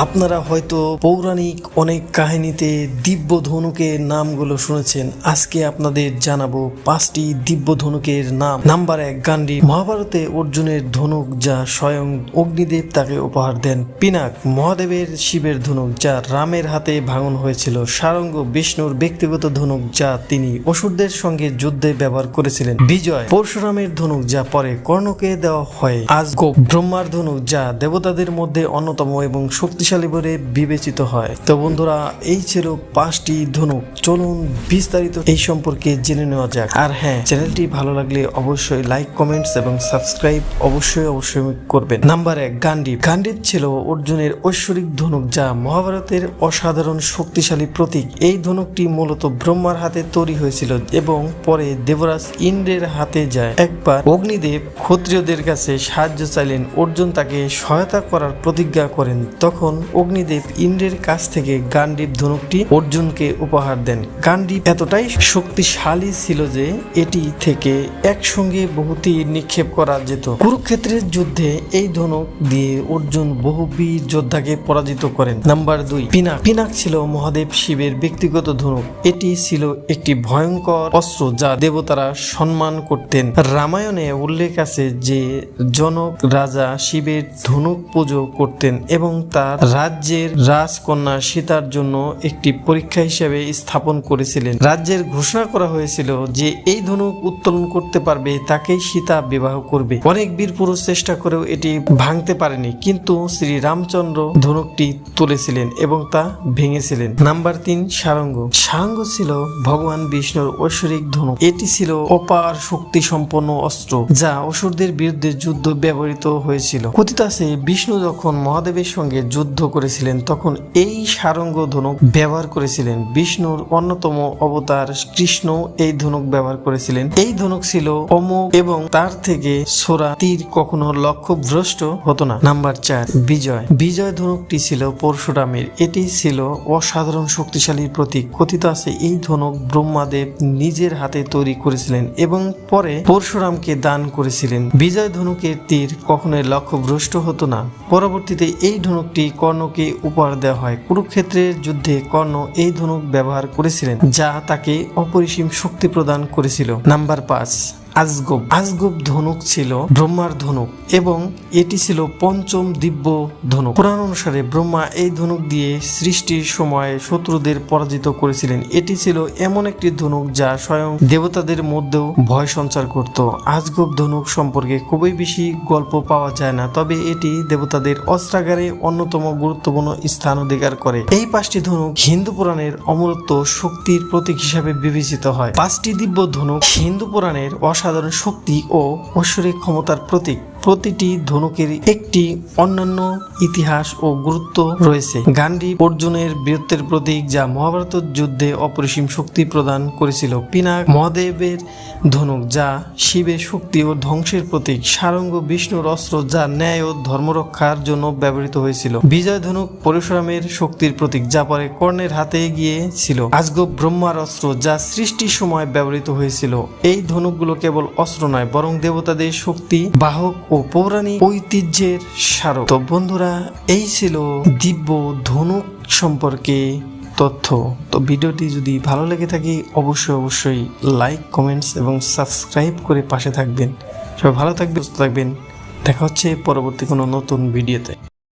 আপনারা হয়তো পৌরাণিক অনেক কাহিনীতে দিব্য ধনুকের নামগুলো শুনেছেন। আজকে আপনাদের জানাব পাঁচটি দিব্য ধনুকের নাম। নাম্বার এক গান্ডি মহাভারতে অর্জুনের ধনুক যা স্বয়ং অগ্নিদেব তাকে উপহার দেন। পিনাক, মহাদেবের শিবের ধনুক যা রামের হাতে ভাঙন হয়েছিল। সারঙ্গ, বিষ্ণুর ব্যক্তিগত ধনুক যা তিনি অসুরদের সঙ্গে যুদ্ধে ব্যবহার করেছিলেন। বিজয়, পরশুরামের ধনুক যা পরে কর্ণকে দেওয়া হয়। আজ ব্রহ্মার ধনুক যা দেবতাদের মধ্যে অন্যতম এবং শক্তিশালী বলে বিবেচিত হয়। তো বন্ধুরা, এই ছিল পাঁচটি ধনুক। চলুন বিস্তারিত এই সম্পর্কে জেনে নেওয়া যাক। আর হ্যাঁ চ্যানেলটি ভালো লাগলে অবশ্যই লাইক কমেন্টস এবং সাবস্ক্রাইব অবশ্যই অবশ্যই করবেন। নাম্বার এক, গান্ডীব। গান্ডীব ছিল অর্জুনের ঐশ্বরিক ধনুক যা মহাভারতের অসাধারণ শক্তিশালী প্রতীক। এই ধনুকটি মূলত ব্রহ্মার হাতে তৈরি হয়েছিল এবং পরে দেবরাজ ইন্দ্রের হাতে যায়। একবার অগ্নিদেব ক্ষত্রিয়দের কাছে সাহায্য চাইলেন। অর্জুন তাকে সহায়তা করার প্রতিজ্ঞা করেন। তখন অগ্নিদেব ইন্দ্রের কাছ থেকে গান্ডীব ধনুকটি অর্জুনকে উপহার দেন। গান্ডীব এতটাই শক্তিশালী ছিল যে এটি থেকে একসঙ্গে বহুতি নিক্ষেপ করা যেত। কুরুক্ষেত্রের যুদ্ধে এই ধনুক দিয়ে অর্জুন বহু বীর যোদ্ধাকে পরাজিত করেন। নাম্বার দুই, পিনাক। পিনাক ছিল মহাদেব শিবের ব্যক্তিগত ধনুক। এটি ছিল একটি ভয়ঙ্কর অস্ত্র যা দেবতারা সম্মান করতেন। রামায়ণে উল্লেখ আছে যে জনক রাজা শিবের ধনুক পুজো করতেন এবং তার রাজ্যের রাজকন্যা সীতার জন্য একটি পরীক্ষা হিসেবে স্থাপন করেছিলেন। রাজ্যের ঘোষণা করা হয়েছিল যে এই ধনুক উত্তোলন করতে পারবে, তাকেই সীতা বিবাহ করবে। অনেক বীর পুরুষ চেষ্টা করেও এটি ভাঙতে পারেনি, কিন্তু শ্রী রামচন্দ্র ধনুকটি তুলেছিলেন এবং তা ভেঙেছিলেন। নাম্বার তিন, সারঙ্গ। সারঙ্গ ছিল ভগবান বিষ্ণুর ঐশ্বরিক ধনুক। এটি ছিল অপার শক্তি সম্পন্ন অস্ত্র, যা অসুরদের বিরুদ্ধে যুদ্ধ ব্যবহৃত হয়েছিল। কথিত আছে, বিষ্ণু যখন মহাদেবের সঙ্গে যুদ্ধ করেছিলেন। তখন এই সারঙ্গ ধনুক ব্যবহার করেছিলেন। বিষ্ণুর অন্যতম অবতার কৃষ্ণ এই ধনুক ব্যবহার করেছিলেন। এই ধনুক ছিল অমোঘ এবং তার থেকে সোরা তীর কখনো লক্ষ্য ভ্রষ্ট হতো না। নাম্বার চার, বিজয়। বিজয় ধনুকটি ছিল পরশুরামের। এটি ছিল অসাধারণ শক্তিশালী প্রতীক। কথিত আছে, এই ধনুক ব্রহ্মাদেব নিজের হাতে তৈরি করেছিলেন এবং পরে পরশুরামকে দান করেছিলেন। বিজয় ধনুকের তীর কখনোই লক্ষ্য ভ্রষ্ট হতো না। পরবর্তীতে এই ধনুকটি কর্ণকে উপহার দেওয়া হয়। কুরুক্ষেত্রের যুদ্ধে কর্ণ এই ধনুক ব্যবহার করেছিলেন, যা তাকে অপরিসীম শক্তি প্রদান করেছিল। নাম্বার পাঁচ। আজগব। আজগব ধনুক ছিল ব্রহ্মার ধনুক এবং এটি ছিল পঞ্চম দিব্য ধনুক। পুরাণ অনুসারে ব্রহ্মা এই ধনুক দিয়ে সৃষ্টির সময় শত্রুদের পরাজিত করেছিলেন। এটি ছিল এমন একটি ধনুক যা স্বয়ং দেবতাদের মধ্যেও ভয় সঞ্চার করত। আজগব ধনুক সম্পর্কে খুবই বেশি গল্প পাওয়া যায় না, তবে এটি দেবতাদের অস্ত্রাগারে অন্যতম গুরুত্বপূর্ণ স্থান অধিকার করে। এই পাঁচটি ধনুক হিন্দু পুরাণের অমরত্ব শক্তির প্রতীক হিসাবে বিবেচিত হয়। পাঁচটি দিব্য ধনুক হিন্দু পুরাণের অসাধারণ শক্তি ও ঐশ্বরিক ক্ষমতার প্রতীক। প্রতিটি ধনুকের একটি অন্যান্য ইতিহাস ও গুরুত্ব রয়েছে। গান্ধী অর্জুনের বীরত্বের প্রতীক যা মহাভারত যুদ্ধে অপরিসীম শক্তি প্রদান করেছিল পিনাক মহাদেবের ধনুক, যা শিবের শক্তি ও ধ্বংসের প্রতীক, সারঙ্গ, বিষ্ণুর অস্ত্র, যা ন্যায় ও ধর্মরক্ষার জন্য ব্যবহৃত হয়েছিল। বিজয় ধনুক পরশুরামের শক্তির প্রতীক, যা পরে কর্ণের হাতে গিয়েছিল। আজগব ব্রহ্মার অস্ত্র, যা সৃষ্টির সময় ব্যবহৃত হয়েছিল। এই ধনুকগুলো কেবল অস্ত্র নয়, বরং দেবতাদের শক্তি, বাহক ও পৌরাণিক ঐতিহ্যের স্মারক। তো বন্ধুরা, এই ছিল দিব্য ধনুক সম্পর্কে তথ্য। তো ভিডিওটি যদি ভালো লেগে থাকে, অবশ্যই অবশ্যই লাইক কমেন্টস এবং সাবস্ক্রাইব করে পাশে থাকবেন। সবাই ভালো থাকবেন, সুস্থ থাকবেন। দেখা হচ্ছে পরবর্তী কোনো নতুন ভিডিওতে।